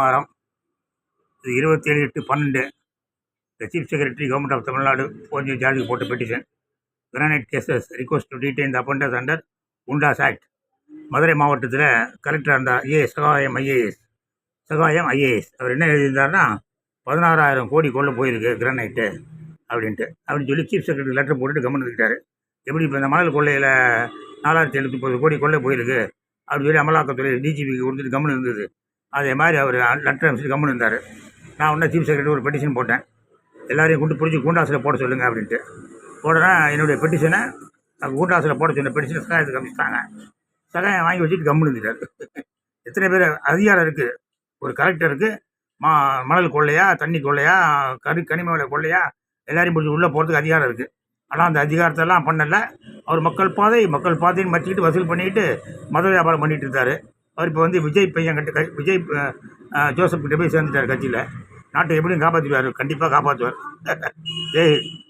மாதம் இது இருபத்தேழு எட்டு பன்னெண்டு. The chief secretary government of Tamil Nadu போஞ்சு George போட்ட petition granite cases request to detain the offenders under Goondas act Madurai மாவட்டத்தில் கலெக்டர் இருந்தார் IAS Sagayam IAS Sagayam IAS அவர் என்ன எழுதியிருந்தாருன்னா பதினாறாயிரம் கோடி கொள்ள போயிருக்கு கிரானைட்டு அப்படின்ட்டு. அப்படின்னு சொல்லி சீஃப் செக்ரட்டரி லெட்டர் போட்டுட்டு கவர்மெண்ட் இருக்காரு எப்படி இப்போ இந்த மணல் கொள்ளையில் நாலாயிரத்தி எழுநூற்றி முப்பது கோடி கொள்ளை போயிருக்கு? அப்படின்னு சொல்லி அமலாக்கத்துறை டிஜிபிக்கு கொடுத்துட்டு கவர்மெண்ட் இருந்தது அதே மாதிரி அவர் லெட்டர் அனுப்பிச்சு கம்முன்னு இருந்தார். நான் உடனே சீஃப் செக்ரட்டரி ஒரு பெட்டிஷன் போட்டேன். எல்லாரையும் கூட்டு பிடிச்சி கூண்டாசில் போட சொல்லுங்க அப்படின்ட்டு. உடனே என்னுடைய பெட்டிஷனை கூண்டாசில் போட சொன்ன பெட்டிஷனை சகாயத்தை அனுப்பிச்சிட்டாங்க. சகாயம் வாங்கி வச்சுட்டு கம்முன்னு இருந்துட்டார் எத்தனை பேர் அதிகாரம் இருக்குது ஒரு கலெக்டருக்கு மா மணல் கொள்ளையா தண்ணி கொள்ளையா கரு கனிம வேலை கொள்ளையா எல்லாரையும் பிடிச்சி உள்ளே போகிறதுக்கு அதிகாரம் இருக்குது ஆனால் அந்த அதிகாரத்தெல்லாம் பண்ணலை. அவர் மக்கள் பாதை மக்கள் பாதைன்னு மச்சிக்கிட்டு வசூல் பண்ணிக்கிட்டு மத வியாபாரம் பண்ணிகிட்டு இருந்தார். அவர் இப்போ வந்து விஜய் பையன் கட்டு விஜய் ஜோசப் கிட்ட போய் சேர்ந்துட்டார் கட்சியில். நாட்டை எப்படியும் காப்பாற்றிடுவார் கண்டிப்பாக காப்பாற்றுவார் ஜெய்